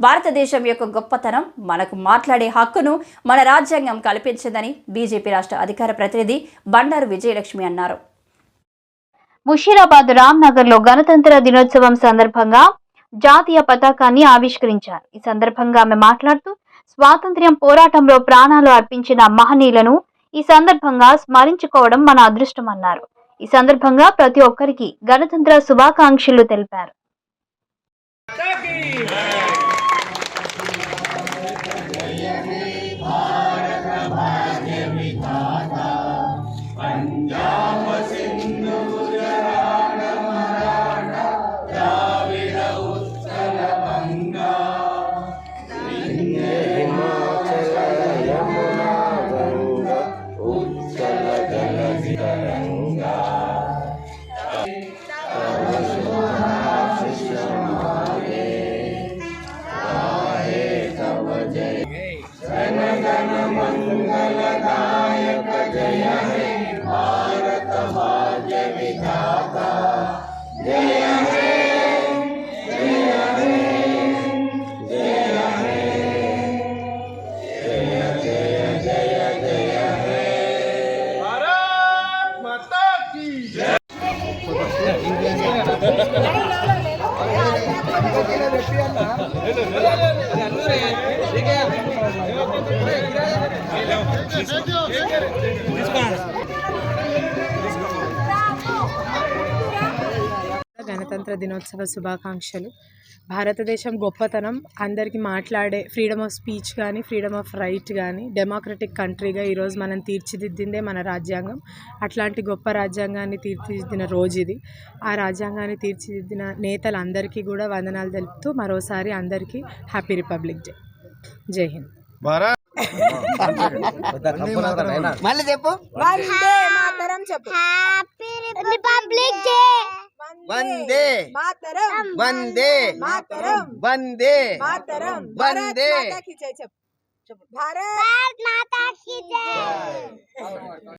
భారతదేశం యొక్క గొప్పతనం మనకు మాట్లాడే హక్కును మన రాజ్యాంగం కల్పించిందని బీజేపీ రాష్ట్ర అధికార ప్రతినిధి బండారు విజయలక్ష్మి అన్నారు. ముషీరాబాద్ రామ్ నగర్లో గణతంత్ర దినోత్సవం సందర్భంగా జాతీయ పతాకాన్ని ఆవిష్కరించారు. ఈ సందర్భంగా ఆమె మాట్లాడుతూ స్వాతంత్ర్యం పోరాటంలో ప్రాణాలు అర్పించిన మహనీయులను ఈ సందర్భంగా స్మరించుకోవడం మన అదృష్టమన్నారు ఈ సందర్భంగా ప్రతి ఒక్కరికి గణతంత్ర శుభాకాంక్షలు తెలిపారు. మంగళదాయక జయ హే. తీసుకోండి స్వాతంత్ర దినోత్సవ శుభాకాంక్షలు. భారతదేశం గొప్పతనం. అందరికీ మాట్లాడే ఫ్రీడమ్ ఆఫ్ స్పీచ్ కానీ ఫ్రీడమ్ ఆఫ్ రైట్ కానీ డెమోక్రటిక్ కంట్రీగా ఈరోజు మనం తీర్చిదిద్దిందే మన రాజ్యాంగం. అట్లాంటి గొప్ప రాజ్యాంగాన్ని తీర్చిదిద్దిన రోజు ఇది. ఆ రాజ్యాంగాన్ని తీర్చిదిద్దిన నేతలందరికీ కూడా వందనాలు తెలుపుతూ మరోసారి అందరికీ హ్యాపీ రిపబ్లిక్ డే. జై హింద్. చెప్పు. చెప్పు. वंदे। मातरम। वंदे। मातरम। वंदे। मातरम। वंदे। भारत माता की जय।